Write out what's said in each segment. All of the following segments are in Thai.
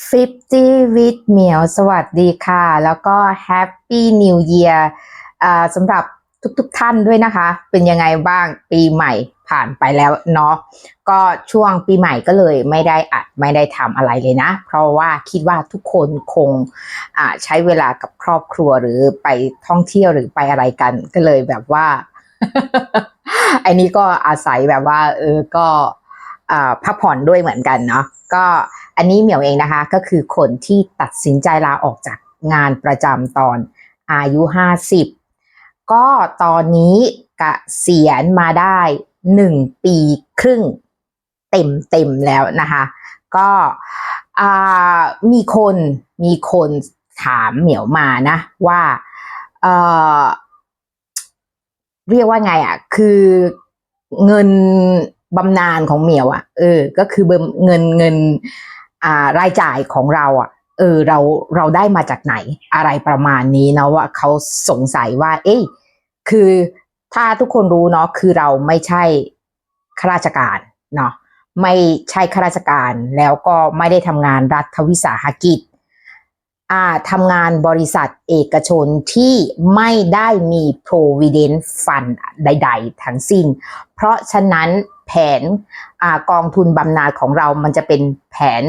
50 with เหมียว สวัสดีค่ะ แล้วก็ Happy New Year สำหรับทุกๆทท่านด้วยนะคะ เป็นยังไงบ้างปีใหม่ผ่านไปแล้วเนาะก็ช่วงปีใหม่ก็เลยไม่ได้อัดไม่ได้ทำอะไรเลยนะ เพราะว่าคิดว่าทุกคนคงใช้เวลากับครอบครัวหรือไปท่องเที่ยวหรือไปอะไรกันก็เลยแบบว่า อันนี้ก็อาศัยแบบว่า เออก็ พักผ่อนด้วยเหมือนกันเนาะก็อันนี้เหมียวเองนะคะ ก็คือคนที่ตัดสินใจลาออกจากงานประจำตอนอายุ 50 ก็ตอนนี้เกษียณมาได้ 1 ปีครึ่งเต็มเต็มๆแล้วนะคะ ก็มีคนมีคนถามเหมียวมานะว่าเเรียกว่าไงอะ คือเงิน บำนาญของเหมียวอะ เออ ก็คือเงินเงินอ่ารายจ่ายของเราอะ เออเราเราได้มาจากไหนอะไรประมาณนี้เนาะว่าเขาสงสัยว่า เอ้ยคือถ้าทุกคนรู้เนาะคือเราไม่ใช่ข้าราชการเนาะไม่ใช่ข้าราชการแล้วก็ไม่ได้ทำงานรัฐวิสาหกิจ ทำงานบริษัทเอกชนที่ไม่ได้มี provident fund ใด ๆ ทั้งสิ้น เพราะฉะนั้นแผนอกองทุนบำนาญของเรามันจะเป็นแผน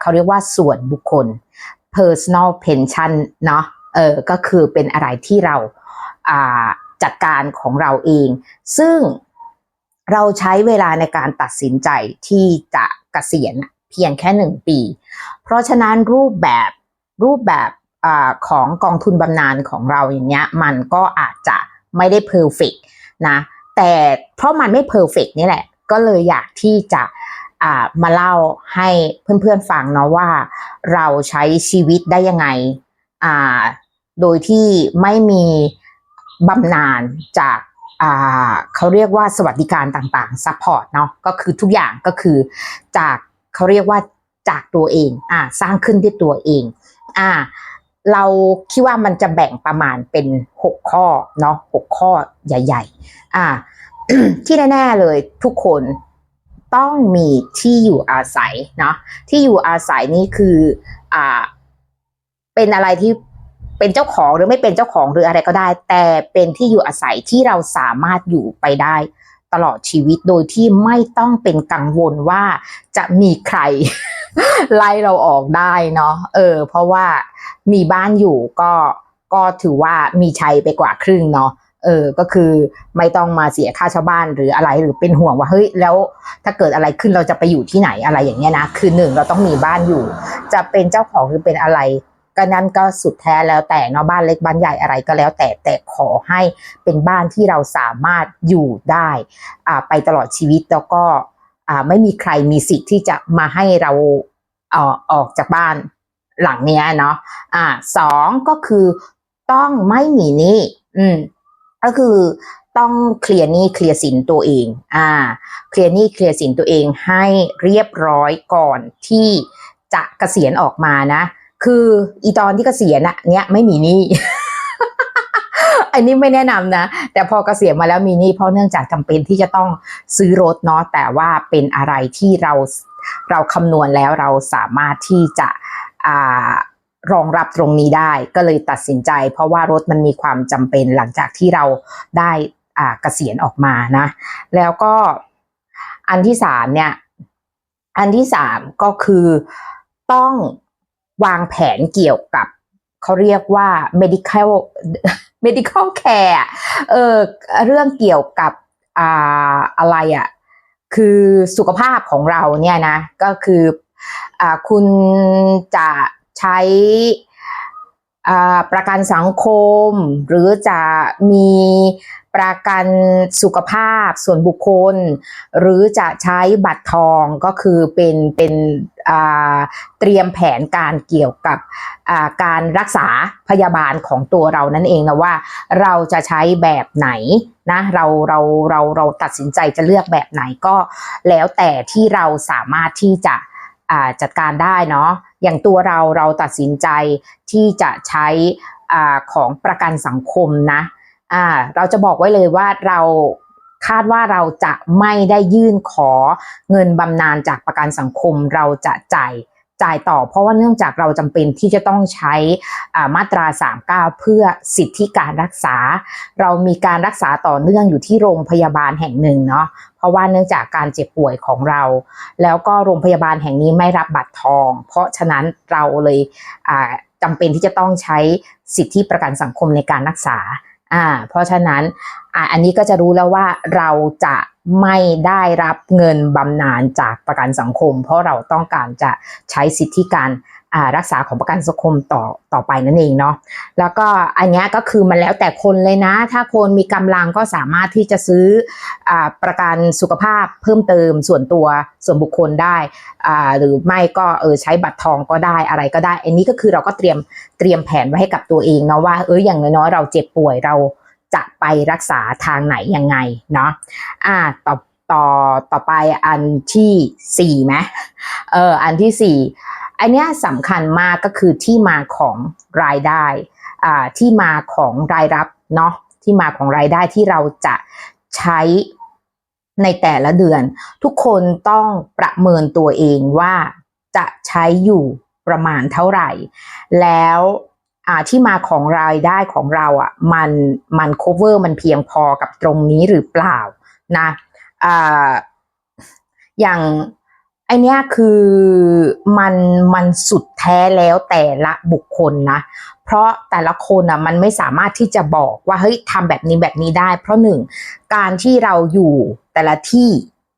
เขาเรียกว่าส่วนบุคคล personal pension เนาะเออก็คือเป็นอะไรที่เราอ่าจัดการของเราเอง ซึ่งเราใช้เวลาในการตัดสินใจที่จะเกษียณเพียงแค่หนึ่งปี เพราะฉะนั้นรูปแบบ รูปแบบอของกองทุนบำนาญของเราอย่างเงี้ยมันก็อาจจะไม่ได้เพอร์เฟกนะแต่เพราะมันไม่เพอร์เฟกนี่แหละ ก็เลยอยากที่จะมาเล่าให้เพื่อนๆฟังเนาะว่าเราใช้ชีวิตได้ยังไง โดยที่ไม่มีบำนาญจากาเขาเรียกว่าสวัสดิการต่างๆซัพพอร์ตเนาะก็คือทุกอย่างก็คือจากเขาเรียกว่าจากตัวเองอ่าสร้างขึ้นด้วยตัวเอง อ่า เราคิดว่ามันจะแบ่งประมาณเป็นหกข้อเนาะหกข้อใหญ่ ๆ อ่า ที่แน่ๆเลยทุกคนต้องมีที่อยู่อาศัยเนาะที่อยู่อาศัยนี่คืออ่าเป็นอะไรที่เป็นเจ้าของหรือไม่เป็นเจ้าของหรืออะไรก็ได้ แต่เป็นที่อยู่อาศัยที่เราสามารถอยู่ไปได้ ตลอดชีวิตโดยที่ไม่ต้องเป็นกังวลว่าจะมีใคร ไล่เราออกได้เนาะเออ เพราะว่ามีบ้านอยู่ก็ก็ถือว่ามีชัยไปกว่าครึ่งเนาะเออ ก็คือไม่ต้องมาเสียค่าเช่าบ้านหรืออะไรหรือเป็นห่วงว่าเฮ้ยแล้วถ้าเกิดอะไรขึ้นเราจะไปอยู่ที่ไหนอะไรอย่างเงี้ยนะ คือหนึ่งเราต้องมีบ้านอยู่ จะเป็นเจ้าของหรือเป็นอะไร ก็นั่นก็สุดแท้แล้วแต่เนาะบ้านเล็กบ้านใหญ่อะไรก็แล้ว แต่แต่ขอให้เป็นบ้านที่เราสามารถอยู่ได้อ่าไปตลอดชีวิตแล้วก็อ่าไม่มีใครมีสิทธิ์ที่จะมาให้เราเอ่อออกจากบ้านหลังเนี้ยเนาะอ่าสองก็คือต้องไม่มีหนี้อืมก็คือต้องเคลียร์หนี้เคลียร์สินตัวเอง อ่า เคลียร์หนี้เคลียร์สินตัวเองให้เรียบร้อยก่อนที่จะเกษียณออกมานะ คืออีตอนที่เกษียณอะเนี้ยไม่มีหนี้อันนี้ไม่แนะนำนะ แต่พอเกษียณมาแล้วมีหนี้เพราะเนื่องจากจำเป็นที่จะต้องซื้อรถเนาะแต่ว่าเป็นอะไรที่เราเราคำนวณแล้วเราสามารถที่จะอรองรับตรงนี้ได้ ก็เลยตัดสินใจ เพราะว่ารถมันมีความจำเป็นหลังจากที่เราได้เกษียณออกมานะ แล้วก็อันที่สามเนี่ย อันที่สามก็คือต้อง วางแผนเกี่ยวกับเขาเรียกว่า medical medical care เออเรื่องเกี่ยวกับอ่าอะไรอะ่ะคือสุขภาพของเราเนี่ยนะ ก็คืออ่าคุณจะใช้อ่าประกันสังคม หรือจะมีประกันสุขภาพส่วนบุคคล หรือจะใช้บัตรทองก็คือเป็นเป็น เตรียมแผนการเกี่ยวกับการรักษาพยาบาลของตัวเรานั่นเองนะว่าเราจะใช้แบบไหนนะเราเราเราเราตัดสินใจจะเลือกแบบไหนก็แล้วแต่ที่เราสามารถที่จะจัดการได้เนาะอย่างตัวเราเราตัดสินใจที่จะใช้อาของประกันสังคมนะเราจะบอกไว้เลยว่าเรา คาดว่าเราจะไม่ได้ยื่นขอเงินบำนาญจากประกันสังคมเราจะจ่ายจ่ายต่อเพราะว่าเนื่องจากเราจำเป็นที่จะต้องใช้ามาตรา 39 เพื่อสิทธิการรักษา เรามีการรักษาต่อเนื่องอยู่ที่โรงพยาบาลแห่งหนึ่งเนาะเพราะว่าเนื่องจากการเจ็บป่วยของเรา แล้วก็โรงพยาบาลแห่งนี้ไม่รับบัตรทอง เพราะฉะนั้นเราเลยอ่าจำเป็นที่จะต้องใช้สิทธิประกันสังคมในการรักษา อ่า เพราะฉะนั้นอ่าอันนี้ก็จะรู้แล้วว่าเราจะไม่ได้รับเงินบำนาญจากประกันสังคม เพราะเราต้องการจะใช้สิทธิการ รักษาของประกันสังคมต่อต่อไปนั่นเองเนาะแล้วก็อันนี้ก็คือมันแล้วแต่คนเลยนะ ถ้าคนมีกำลังก็สามารถที่จะซื้ออประกันสุขภาพเพิ่มเติมส่วนตัวส่วนบุคคลได้หรือไม่ก็เออใช้บัตรทองก็ได้อะไรก็ได้ อันนี้ก็คือเราก็เตรียมเตรียมแผนไว้ให้กับตัวเองเนาะว่าเอออย่างน้อยๆเราเจ็บป่วยเราจะไปรักษาทางไหนยังไงเนาะอ่าต่อต่อต่อไปอันที่สี่ไหมเอออันที่สี่ อันนี้สำคัญมากก็คือที่มาของรายได้ที่มาของรายรับเนาะที่มาของรายได้ที่เราจะใช้ในแต่ละเดือน ทุกคนต้องประเมินตัวเองว่าจะใช้อยู่ประมาณเท่าไหร่ แล้วที่มาของรายได้ของเราอะมันมัน cover มันเพียงพอกับตรงนี้หรือเปล่านะออย่าง ไอเนี้ยคือมันมันสุดแท้แล้วแต่ละบุคคลนะ เพราะแต่ละคนอะมันไม่สามารถที่จะบอกว่าเฮ้ยทำแบบนี้แบบนี้ได้ เพราะหนึ่งการที่เราอยู่แต่ละที่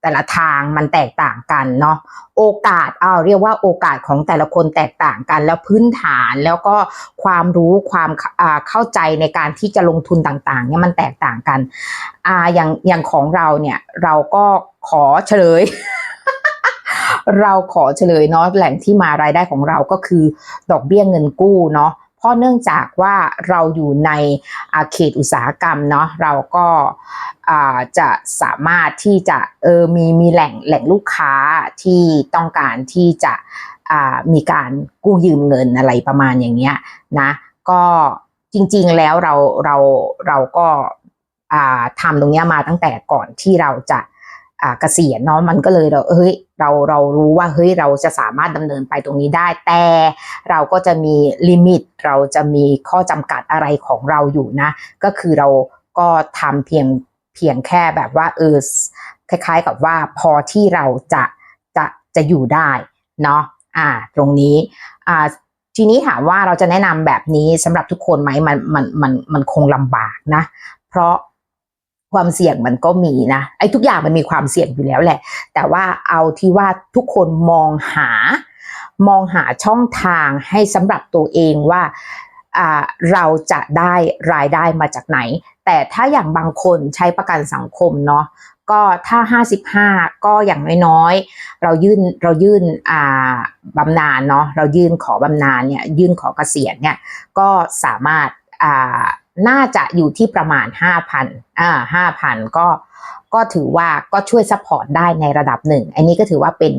แต่ละทางมันแตกต่างกันเนาะโอกาสเอาเรียกว่าโอกาสของแต่ละคนแตกต่างกัน แล้วพื้นฐานแล้วก็ความรู้ความอ่าเข้าใจในการที่จะลงทุนต่างๆเนี่ยมันแตกต่างกันอ่าอย่างอย่างของเราเนี่ยเราก็ขอเฉลย เราขอเฉลยเนาะแหล่งที่มารายได้ของเราก็คือดอกเบี้ยเงินกู้เนาะเพราะเนื่องจากว่าเราอยู่ในอาเขตอุตสาหกรรมเนาะเราก็าจะสามารถที่จะเออมีมีแหล่งแหล่งลูกค้าที่ต้องการที่จะมีการกู้ยืมเงินอะไรประมาณอย่างเงี้ยนะก็จริงๆแล้วเราเราเราก็าทำตรงเนี้ยมาตั้งแต่ก่อนที่เราจะเกษียณเนาะมันก็เลยเราเฮ้ย เราเรารู้ว่าเฮ้ยเราจะสามารถดำเนินไปตรงนี้ได้ แต่เราก็จะมีลิมิต เราจะมีข้อจำกัดอะไรของเราอยู่นะ ก็คือเราก็ทำเพียงเพียงแค่แบบว่าเออคล้ายๆกับว่าพอที่เราจะจะจะอยู่ได้เนาะอ่าตรงนี้อ่าทีนี้ถามว่าเราจะแนะนำแบบนี้สำหรับทุกคนไหมมันมันมันมันคงลำบากนะ เพราะ ความเสี่ยงมันก็มีนะไอ้ทุกอย่างมันมีความเสี่ยงอยู่แล้วแหละ แต่ว่าเอาที่ว่าทุกคนมองหา มองหาช่องทางให้สำหรับตัวเองว่าเราจะได้รายได้มาจากไหน แต่ถ้าอย่างบางคนใช้ประกันสังคมเนาะก็ถ้า 55 ก็อย่างน้อยๆ เรายื่นเรายื่นบำนาญเนาะเรายื่นขอบำนาญเนี่ยยื่นขอเกษียณเนี่ยก็สามารถ น่าจะอยู่ที่ประมาณ 5,000อ่า5,000 ก็ก็ถือว่าก็ช่วยซัพพอร์ตได้ในระดับหนึ่ง อันนี้ก็ถือว่าเป็น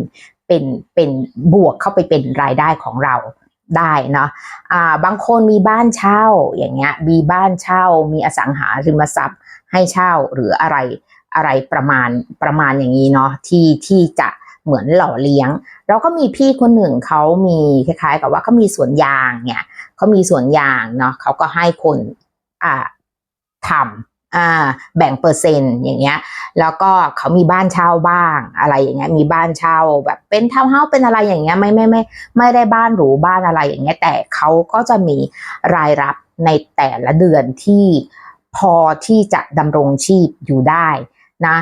เป็นเป็นบวกเข้าไปเป็นรายได้ของเราได้เนาะอ่าบางคนมีบ้านเช่าอย่างเงี้ยมีบ้านเช่า มีอสังหาริมทรัพย์ให้เช่าหรืออะไรอะไรประมาณประมาณอย่างนี้เนาะที่ที่จะเหมือนหล่อเลี้ยง เราก็มีพี่คนหนึ่งเขามีคล้ายๆ กับว่าเขามีสวนยางเนี่ยเขามีสวนยางเนาะเขาก็ให้คน อ่าทำอ่าแบ่งเปอร์เซ็นต์อย่างเงี้ย แล้วก็เขามีบ้านเช่าบ้างอะไรอย่างเงี้ย มีบ้านเช่าแบบเป็นทาวน์เฮาส์เป็นอะไรอย่างเงี้ยไม่ไม่ไม่ไม่ได้บ้านหรูบ้านอะไรอย่างเงี้ย แต่เขาก็จะมีรายรับในแต่ละเดือนที่พอที่จะดำรงชีพอยู่ได้นะ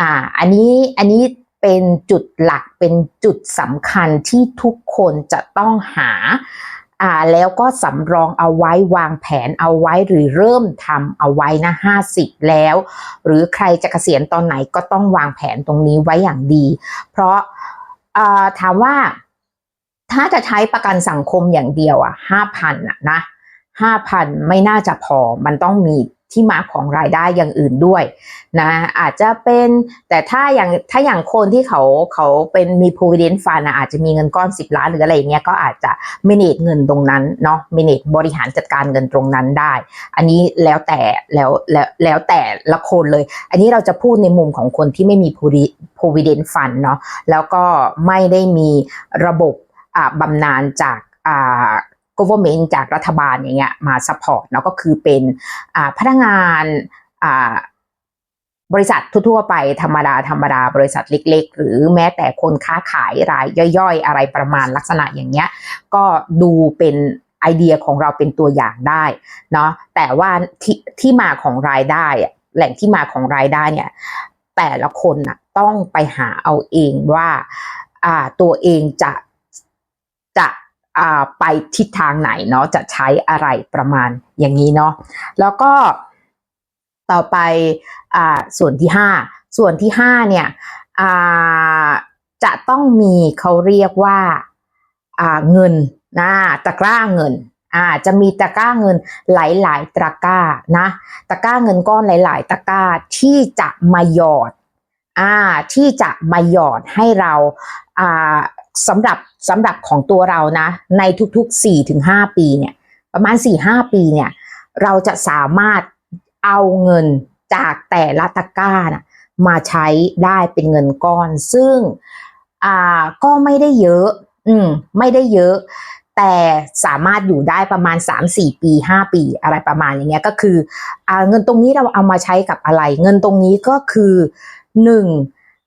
อ่า อันนี้อันนี้เป็นจุดหลักเป็นจุดสำคัญที่ทุกคนจะต้องหา อ่าแล้วก็สำรองเอาไว้วางแผนเอาไว้หรือเริ่มทำเอาไว้นะ50 แล้ว หรือใครจะเกษียณตอนไหนก็ต้องวางแผนตรงนี้ไว้อย่างดี เพราะอ่าถามว่าถ้าจะใช้ประกันสังคมอย่างเดียวอะห้าพันอะนะห้าพันไม่น่าจะพอมันต้องมี ที่มาของรายได้อย่างอื่นด้วยนะอาจจะเป็นแต่ถ้าอย่างถ้าอย่างคนที่เขาเขาเป็นมี provident fund อะอาจจะมีเงินก้อน 10 ล้านหรืออะไรเงี้ยก็อาจจะ manage เงินตรงนั้นเนาะ manage บริหารจัดการเงินตรงนั้นได้ อันนี้แล้วแต่แล้วแล้วแล้วแต่ละคนเลย อันนี้เราจะพูดในมุมของคนที่ไม่มี provident fund เนาะแล้วก็ไม่ได้มีระบบบำนาญจากอ่า government จากรัฐบาลอย่างเงี้ยมา support เนาะก็คือเป็นพนักงานบริษัททั่วๆไปธรรมดาธรรมดาบริษัทเล็ก ๆ หรือแม้แต่คนค้าขายรายย่อยๆ อะไรประมาณลักษณะอย่างเงี้ยก็ดูเป็นไอเดียของเราเป็นตัวอย่างได้เนาะแต่ว่าที่ที่มาของรายได้อะแหล่งที่มาของรายได้เนี่ยแต่ละคนน่ะต้องไปหาเอาเองว่าอ่าตัวเองจะจะ ไปทิศทางไหนเนาะจะใช้อะไรประมาณอย่างนี้เนาะแล้วก็ต่อไปอส่วนที่ห้าส่วนที่ห้าเนี่ยจะต้องมีเขาเรียกว่าเงินนะตะกร้าเงินอาจะมีตะกร้าเงินหลาย ๆ ตะกร้านะตะกร้าเงินก้อนหลาย ๆ ตะกร้าที่จะมาหยอดอ่าที่จะมาหยอดให้เราอ่า สำหรับสำหรับของตัวเรานะ ในทุกๆ4-5ปีเนี่ย ประมาณ 4-5 ปีเนี่ย เราจะสามารถเอาเงินจากแต่ละตะกร้านะมาใช้ได้เป็นเงินก้อน ซึ่งอ่าก็ไม่ได้เยอะ อืม ไม่ได้เยอะ แต่สามารถอยู่ได้ประมาณ 3-4 ปี 5 ปีอะไรประมาณอย่างเงี้ยก็คืออเงินตรงนี้เราเอามาใช้กับอะไร เงินตรงนี้ก็คือหนึ่ง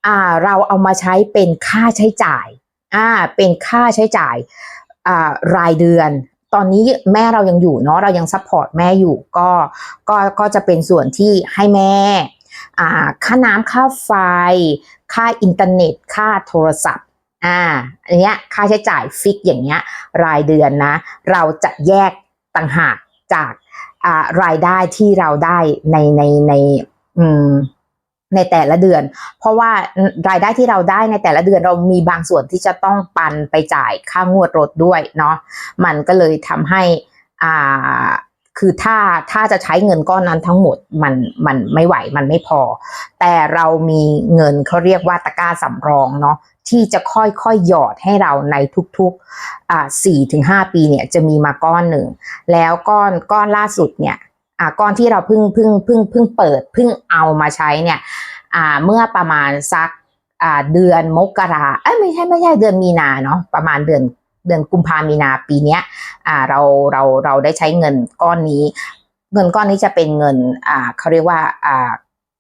อ่าเราเอามาใช้เป็นค่าใช้จ่าย อ่าเป็นค่าใช้จ่ายอ่ารายเดือน ตอนนี้แม่เรายังอยู่เนาะเรายังซัพพอร์ตแม่อยู่ก็ก็ก็จะเป็นส่วนที่ให้แม่อ่าค่าน้ำค่าไฟ ค่าอินเทอร์เน็ต ค่าโทรศัพท์อ่าอันเนี้ยค่าใช้จ่ายฟิกอย่างเงี้ยรายเดือนนะ เราจะแยกต่างหากจากอ่ารายได้ที่เราได้ในในในอืม ในแต่ละเดือน เพราะว่ารายได้ที่เราได้ในแต่ละเดือนเรามีบางส่วนที่จะต้องปันไปจ่ายค่างวดรถด้วยเนาะมันก็เลยทำให้อ่าคือถ้าถ้าจะใช้เงินก้อนนั้นทั้งหมดมันมันไม่ไหวมันไม่พอ แต่เรามีเงินเขาเรียกว่าตะกร้าสำรองเนาะที่จะค่อยๆหยอดให้เราในทุกๆอ่าสี่ถึงห้าปีเนี่ยจะมีมาก้อนหนึ่ง แล้วก้อนก้อนล่าสุดเนี่ย อ่าก้อนที่เราเพิ่งเพิ่งเพิ่งเพิ่งเปิดเพิ่งเอามาใช้เนี่ยอ่าเมื่อประมาณสักอ่าเดือนมกราเอ้ยไม่ใช่ไม่ใช่เดือนมีนาเนาะประมาณเดือนเดือนกุมภามีนาปีเนี้ยอ่าเราเราเราได้ใช้เงินก้อนนี้ เงินก้อนนี้จะเป็นเงินอ่าเขาเรียกว่าอ่า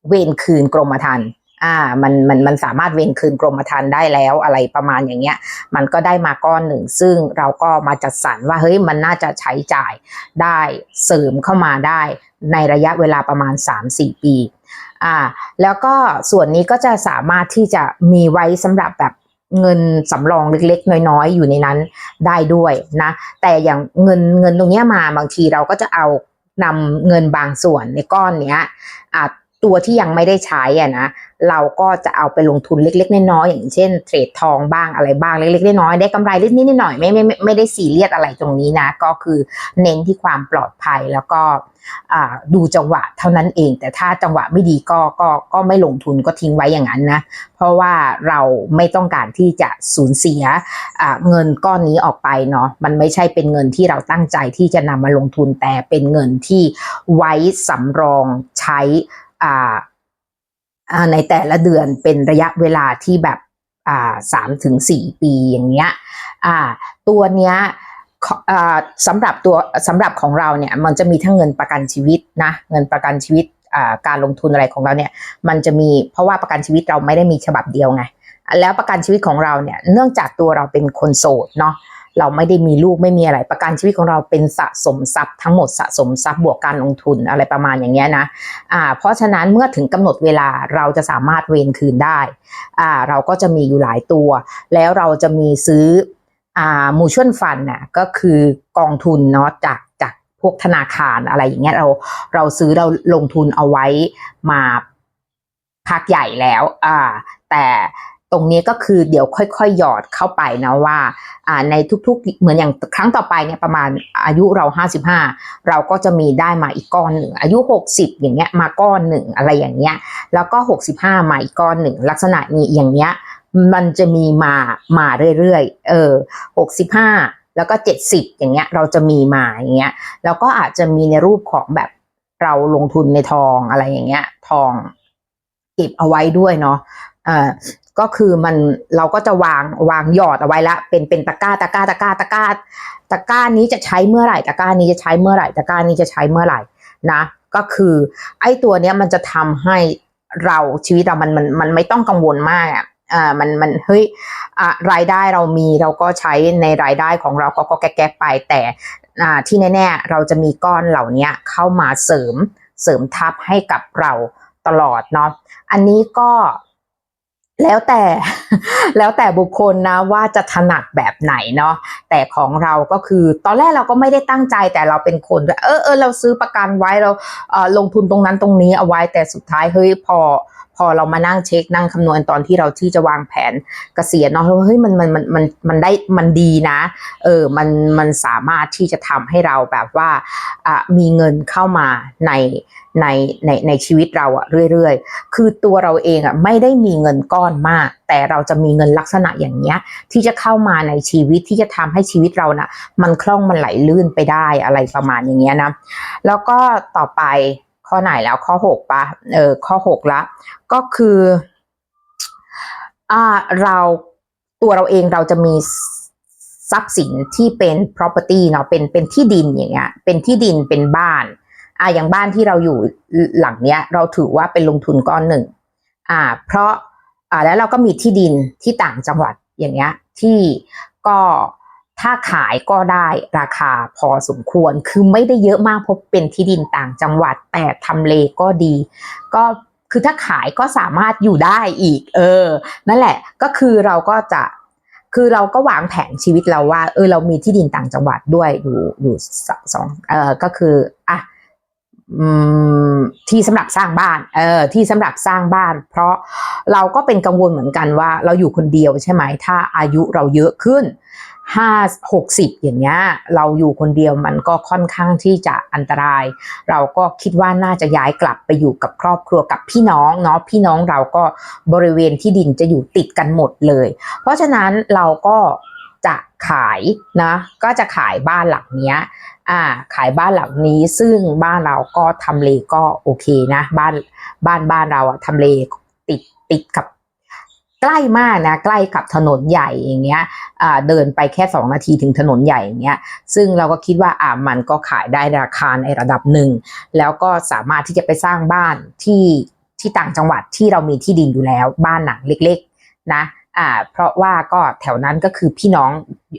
เวนคืนกรมธรรม์ อ่ามันมันมันสามารถเวนคืนกรมธรรม์ได้แล้วอะไรประมาณอย่างเงี้ย มันก็ได้มาก้อนหนึ่ง ซึ่งเราก็มาจัดสรรว่าเฮ้ยมันน่าจะใช้จ่ายได้เสริมเข้ามาได้ในระยะเวลาประมาณ 3-4 ปีอ่าแล้วก็ส่วนนี้ก็จะสามารถที่จะมีไว้สำหรับแบบเงินสำรองเล็กๆ น้อยๆ อยู่ในนั้นได้ด้วยนะแต่อย่างเงินเงินตรงเนี้ยมาบางทีเราก็จะเอานำเงินบางส่วนในก้อนเนี้ยอ่าตัวที่ยังไม่ได้ใช้อะนะ เราก็จะเอาไปลงทุนเล็ก ๆ น้อยๆอย่างเช่นเทรดทองบ้างอะไรบ้างเล็ก ๆ น้อยๆได้กำไรเล็กนิดหน่อยไม่ไม่ไม่ไม่ได้ซีเรียสอะไรตรงนี้นะ ก็คือเน้นที่ความปลอดภัยแล้วก็ดูจังหวะเท่านั้นเอง แต่ถ้าจังหวะไม่ดีก็ก็ก็ไม่ลงทุนก็ทิ้งไว้อย่างนั้นนะ เพราะว่าเราไม่ต้องการที่จะสูญเสียเงินก้อนนี้ออกไปเนาะมันไม่ใช่เป็นเงินที่เราตั้งใจที่จะนำมาลงทุนแต่เป็นเงินที่ไว้สำรองใช้อ่า ในแต่ละเดือนเป็นระยะเวลาที่แบบสามถึงสี่ปีอย่างเงี้ยตัวเนี้ยสำหรับตัวสำหรับของเราเนี่ยมันจะมีทั้งเงินประกันชีวิตนะเงินประกันชีวิตการลงทุนอะไรของเราเนี่ยมันจะมีเพราะว่าประกันชีวิตเราไม่ได้มีฉบับเดียวไงแล้วประกันชีวิตของเราเนี่ยเนื่องจากตัวเราเป็นคนโสดเนาะ เราไม่ได้มีลูกไม่มีอะไร ประกันชีวิตของเราเป็นสะสมทรัพย์ทั้งหมดสะสมทรัพย์บวกการลงทุนอะไรประมาณอย่างเงี้ยนะอ่าเพราะฉะนั้นเมื่อถึงกำหนดเวลาเราจะสามารถเวนคืนได้อ่าเราก็จะมีอยู่หลายตัว แล้วเราจะมีซื้ออ่ามูชวลฟันน่ะก็คือกองทุนเนาะจากจากพวกธนาคารอะไรอย่างเงี้ยเราเราซื้อเราลงทุนเอาไว้มาพักใหญ่แล้วอ่าแต่ รงนี้ก็คือเดี๋ยวค่อยๆ หยอดเข้าไปนะว่าในทุกๆ เหมือนอย่างครั้งต่อไปเนี่ยประมาณอายุเรา 55 เราก็จะมีได้มาอีกก้อนหนึ่ง อายุ 60 อย่างเงี้ยมาก้อนหนึ่งอะไรอย่างเงี้ย แล้วก็ 65 มาอีกก้อนหนึ่ง ลักษณะนี้อย่างเงี้ยมันจะมีมามาเรื่อยๆ เออ 65 แล้วก็ 70 อย่างเงี้ยเราจะมีมาอย่างเงี้ย แล้วก็อาจจะมีในรูปของแบบเราลงทุนในทองอะไรอย่างเงี้ย ทองเก็บเอาไว้ด้วยเนาะอ่า ก็คือมันเราก็จะวางวางหยอดเอาไว้ละเป็นเป็นตะกร้าตะกร้าตะกร้าตะกร้าตะกร้านี้จะใช้เมื่อไหร่ตะกร้านี้จะใช้เมื่อไหร่ตะกร้านี้จะใช้เมื่อไหร่นะ ก็คือไอ้ตัวเนี้ยมันจะทำให้เราชีวิตเรามันมันมันไม่ต้องกังวลมากอะอ่ามันมันเฮ้ยอ่ารายได้เรามีเราก็ใช้ในรายได้ของเราก็ก็แก๊กไปแต่อ่าที่แน่ๆเราจะมีก้อนเหล่านี้เข้ามาเสริมเสริมทับให้กับเราตลอดเนาะอันนี้ก็ แล้วแต่แล้วแต่บุคคลนะว่าจะถนัดแบบไหนเนาะแต่ของเราก็คือตอนแรกเราก็ไม่ได้ตั้งใจแต่เราเป็นคนเออเออเราซื้อประกันไว้เราเออลงทุนตรงนั้นตรงนี้เอาไว้แต่สุดท้ายเฮ้ยพอ พอเรามานั่งเช็คนั่งคำนวณตอนที่เราที่จะวางแผนเกษียณเนาะเฮ้ยมันมันมันมันมันได้มันดีนะเออมันมันสามารถที่จะทำให้เราแบบว่าอะมีเงินเข้ามาในในในในชีวิตเราอะเรื่อยๆ คือตัวเราเองอะไม่ได้มีเงินก้อนมาก แต่เราจะมีเงินลักษณะอย่างเนี้ยที่จะเข้ามาในชีวิตที่จะทำให้ชีวิตเรานะ่ะมันคล่องมันไหลลื่นไปได้อะไรประมาณอย่างเงี้ยนะ แล้วก็ต่อไป ข้อไหนแล้วข้อหกปะเออข้อหกละ ก็คืออ่าเราตัวเราเองเราจะมีทรัพย์สินที่เป็น property เนาะเป็นเป็นที่ดินอย่างเงี้ยเป็นที่ดินเป็นบ้านอ่าอย่างบ้านที่เราอยู่หลังเนี้ย เราถือว่าเป็นลงทุนก้อนหนึ่งอ่า เพราะอ่าแล้วเราก็มีที่ดินที่ต่างจังหวัดอย่างเงี้ยที่ก็ ถ้าขายก็ได้ราคาพอสมควร คือไม่ได้เยอะมากเพราะเป็นที่ดินต่างจังหวัดแต่ทำเลก็ดี ก็คือถ้าขายก็สามารถอยู่ได้อีก เออ นั่นแหละ ก็คือเราก็จะ คือเราก็วางแผนชีวิตเราว่า เออ เรามีที่ดินต่างจังหวัดด้วยอยู่อยู่สองเออก็คือ อะอืมที่สำหรับสร้างบ้าน เออ ที่สำหรับสร้างบ้าน เพราะเราก็เป็นกังวลเหมือนกันว่า เราอยู่คนเดียวใช่ไหม ถ้าอายุเราเยอะขึ้น ห้าหกสิบอย่างเงี้ยเราอยู่คนเดียวมันก็ค่อนข้างที่จะอันตราย เราก็คิดว่าน่าจะย้ายกลับไปอยู่กับครอบครัวกับพี่น้องเนาะพี่น้องเราก็บริเวณที่ดินจะอยู่ติดกันหมดเลย เพราะฉะนั้นเราก็จะขายนะก็จะขายบ้านหลังเนี้ยอ่าขายบ้านหลังนี้ซึ่งบ้านเราก็ทำเลก็โอเคนะบ้านบ้านบ้านเราอะทำเลติดติดกับ ใกล้มากนะใกล้กับถนนใหญ่อย่างเงี้ยเดินไปแค่สองนาทีถึงถนนใหญ่อย่างเงี้ยซึ่งเราก็คิดว่าอ่ามันก็ขายได้ราคาในระดับหนึ่ง แล้วก็สามารถที่จะไปสร้างบ้านที่ที่ต่างจังหวัดที่เรามีที่ดินอยู่แล้ว บ้านหนังเล็กๆนะอ่าเพราะว่าก็แถวนั้นก็คือพี่น้อง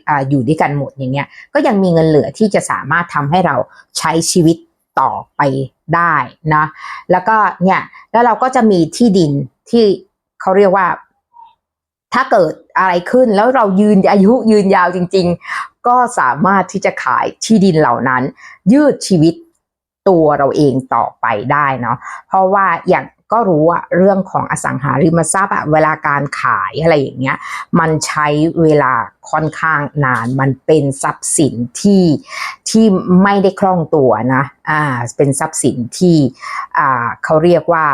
อ่าอยู่ด้วยกันหมดอย่างเงี้ยก็ยังมีเงินเหลือที่จะสามารถทำให้เราใช้ชีวิตต่อไปได้นะแล้วก็เนี่ยแล้วเราก็จะมีที่ดินที่เขาเรียกว่า ถ้าเกิดอะไรขึ้นแล้วเรายืนอายุยืนยาวจริง ๆ ก็สามารถที่จะขายที่ดินเหล่านั้น ยืดชีวิตตัวเราเองต่อไปได้เนาะเพราะว่าอย่างก็รู้อะเรื่องของอสังหาริมทรัพย์อะเวลาการขายอะไรอย่างเงี้ยมันใช้เวลาค่อนข้างนานมันเป็นทรัพย์สินที่ที่ไม่ได้คล่องตัวนะอ่าเป็นทรัพย์สินที่อ่าเขาเรียกว่า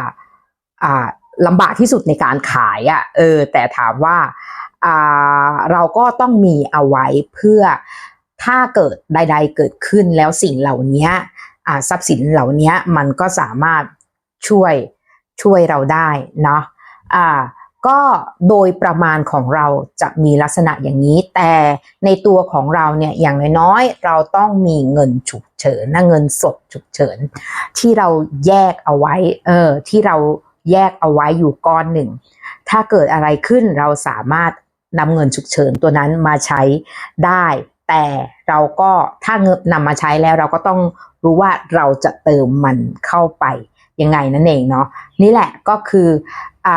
อ่า ลำบากที่สุดในการขายอะ่ะเออแต่ถามว่าอ่าเราก็ต้องมีเอาไว้เพื่อถ้าเกิดใด ๆ เกิดขึ้นแล้วสิ่งเหล่านี้อ่าทรัพย์สินเหล่านี้มันก็สามารถช่วยช่วยเราได้เนาะอ่าก็โดยประมาณของเราจะมีลักษณะอย่างนี้ แต่ในตัวของเราเนี่ยอย่างน้อยๆเราต้องมีเงินฉุกเฉินนะเงินสดฉุกเฉิน ที่เราแยกเอาไว้เออที่เรา แยกเอาไว้อยู่ก้อนหนึ่ง ถ้าเกิดอะไรขึ้นเราสามารถนำเงินฉุกเฉินตัวนั้นมาใช้ได้ แต่เราก็ถ้าเงินนำมาใช้แล้วเราก็ต้องรู้ว่าเราจะเติมมันเข้าไปยังไงนั่นเองเนาะนี่แหละก็คืออ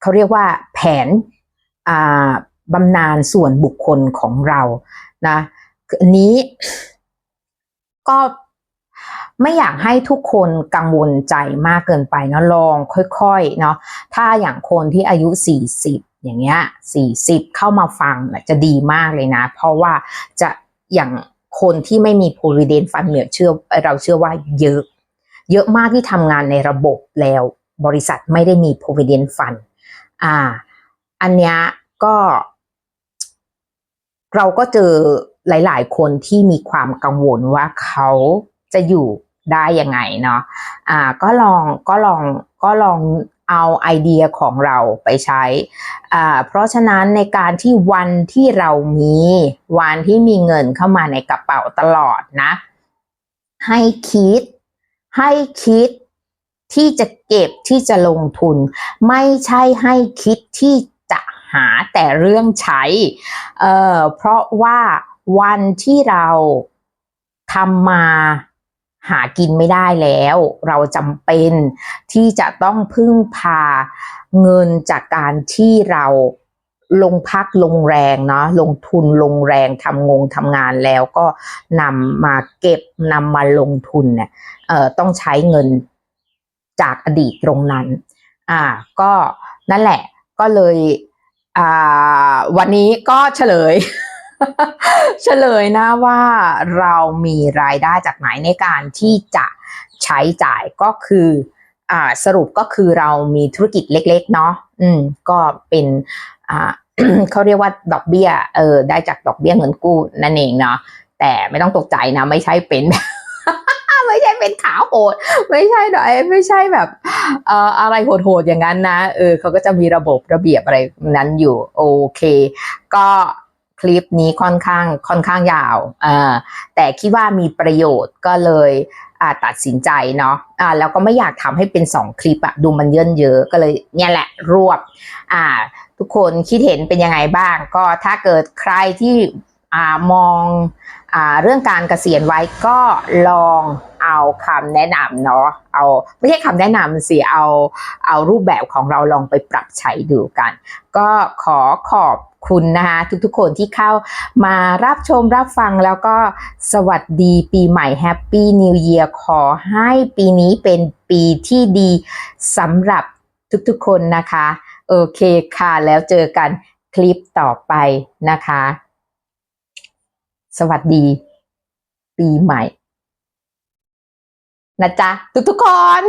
เขาเรียกว่าแผนบำนาญส่วนบุคคลของเรานะอันนี้ก็ ไม่อยากให้ทุกคนกังวลใจมากเกินไปเนาะลองค่อยๆเนาะถ้าอย่างคนที่อายุ 40 อย่างเงี้ย40 เข้ามาฟังจะดีมากเลยนะ เพราะว่าจะอย่างคนที่ไม่มี provident fund เนี่ยเชื่อเราเชื่อว่าเยอะ เยอะมากที่ทำงานในระบบแล้วบริษัทไม่ได้มี provident fund อ่า อันเนี้ยก็ เราก็เจอหลาย ๆ คนที่มีความกังวลว่าเขาจะอยู่ ได้ยังไงเนาะอ่าก็ลองก็ลองก็ลองเอาไอเดียของเราไปใช้อ่าเพราะฉะนั้นในการที่วันที่เรามีวันที่มีเงินเข้ามาในกระเป๋าตลอดนะ ให้คิด ให้คิดที่จะเก็บที่จะลงทุน ไม่ใช่ให้คิดที่จะหาแต่เรื่องใช้ เอ่อเพราะว่าวันที่เราทำมา หากินไม่ได้แล้ว เราจำเป็นที่จะต้องพึ่งพาเงินจากการที่เราลงพักลงแรงเนาะลงทุนลงแรงทำงงทำงานแล้วก็นำมาเก็บนำมาลงทุนเนี่ยเอ่อต้องใช้เงินจากอดีตตรงนั้น อ่า ก็นั่นแหละก็เลยอ่าวันนี้ก็เฉลย เฉลยนะว่าเรามีรายได้จากไหนในการที่จะใช้จ่ายก็คืออ่าสรุปก็คือเรามีธุรกิจเล็กๆเนาะอืมก็เป็นอ่าเขาเรียกว่าดอกเบี้ยเออได้จากดอกเบี้ยเงินกู้นั่นเองเนาะแต่ไม่ต้องตกใจนะ ไม่ใช่เป็น ไม่ใช่เป็นขาโหด ไม่ใช่หน่อยไม่ใช่แบบเอ่ออะไรโหดๆอย่างนั้นนะเออเขาก็จะมีระบบระเบียบอะไรนั้นอยู่ โอเค ก็ คลิปนี้ค่อนข้างค่อนข้างยาวอ่าแต่คิดว่ามีประโยชน์ก็เลยอ่าตัดสินใจเนาะอ่าแล้วก็ไม่อยากทำให้เป็นสองคลิปอะดูมันเยินเยอะก็เลยเนี่ยแหละรวบอ่าทุกคนคิดเห็นเป็นยังไงบ้าง ก็ถ้าเกิดใครที่อ่ามองอ่าเรื่องการเกษียณไว้ก็ลองเอาคำแนะนำเนาะเอาไม่ใช่คำแนะนำสิเอาเอารูปแบบของเราลองไปปรับใช้ดูกัน ก็ขอขอบ คุณนะคะทุกๆคนที่เข้ามารับชมรับฟังแล้วก็สวัสดีปีใหม่แฮปปี้นิว e ย r ขอให้ปีนี้เป็นปีที่ดีสำหรับทุกๆคนนะคะ โอเคค่ะ แล้วเจอกันคลิปต่อไปนะคะ สวัสดี ปีใหม่ นะจ๊ะ ทุกๆคน